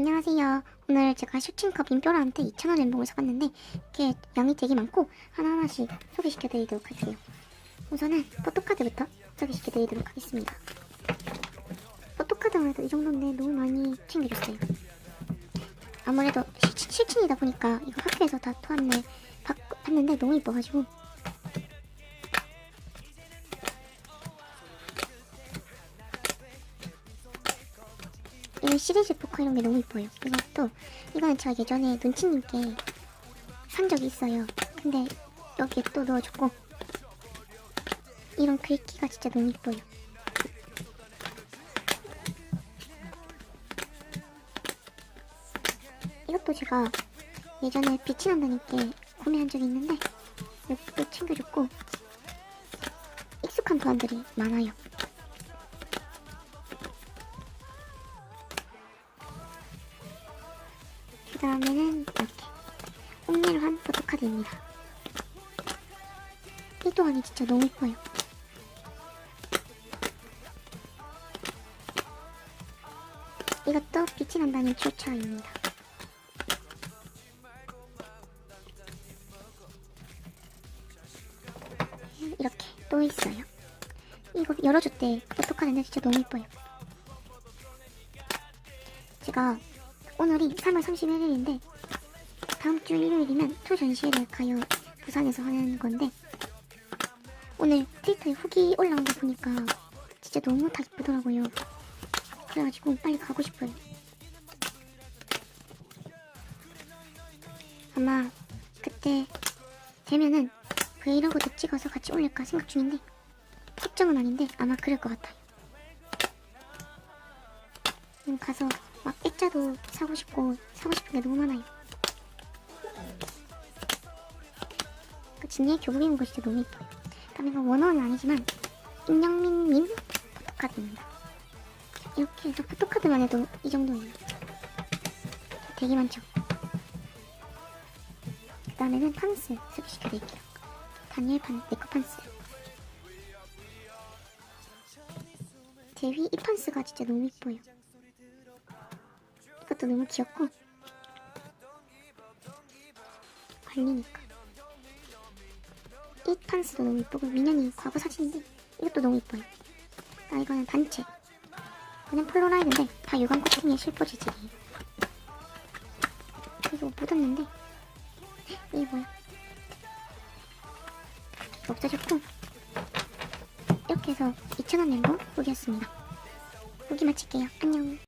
안녕하세요. 오늘 제가 슈팅컵 인표라한테 2,000원 엠봉을 사봤는데 이렇게 양이 되게 많고 하나하나씩 소개시켜드리도록 할게요. 우선은 포토카드부터 소개시켜드리도록 하겠습니다. 포토카드만 해도 이 정도인데 너무 많이 챙겨줬어요. 아무래도 실- 실친이다 보니까 이거 학교에서 다 받- 봤는데 너무 이뻐가지고 이런 시리즈 포커 이런 게 너무 이뻐요. 이것도 이거는 제가 예전에 눈치님께 산 적이 있어요. 근데 여기에 또 넣어줬고 이런 글귀가 진짜 너무 이뻐요. 이것도 제가 예전에 빛이 난다니까 구매한 적이 있는데 이것도 챙겨줬고 익숙한 도안들이 많아요. 그 다음에는 이렇게 한 포토카드입니다. 이 또한이 진짜 너무 예뻐요. 이것도 빛이 난다는 추천입니다. 이렇게 또 있어요. 이거 열어줬대 포토카드인데 진짜 너무 예뻐요. 제가 오늘이 3월 31일인데 다음 주 일요일이면 초전시회를 가요. 부산에서 하는 건데 오늘 트위터에 후기 올라온 거 보니까 진짜 너무 다 이쁘더라고요. 그래가지고 빨리 가고 싶어요. 아마 그때 되면은 브이로그도 찍어서 같이 올릴까 생각 중인데 확정은 아닌데 아마 그럴 것 같아요. 지금 가서 막 액자도 사고 싶고 사고 싶은 게 너무 많아요. 그 진이의 교복 입은 거 진짜 너무 예뻐요. 그다음에 이거 원어는 아니지만 임영민님 포토카드입니다. 이렇게 해서 포토카드만 해도 이 정도예요. 되게 많죠. 그 다음에는 판스 소개시켜드릴게요. 다니엘 판, 네커 판스. 제휘 이 판스가 진짜 너무 예뻐요. 이것도 너무 귀엽고. 관리니까. 이 판스도 너무 이쁘고 민현이 과거 사진인데 이것도 너무 이뻐요. 아 이거는 단체. 그냥 폴로라이드인데 다 유광 코팅의 실버 재질이에요 이거 묻었는데. 이게 뭐야? 없어졌고 이렇게 해서 2,000원 낸거 후기였습니다. 후기 마칠게요. 안녕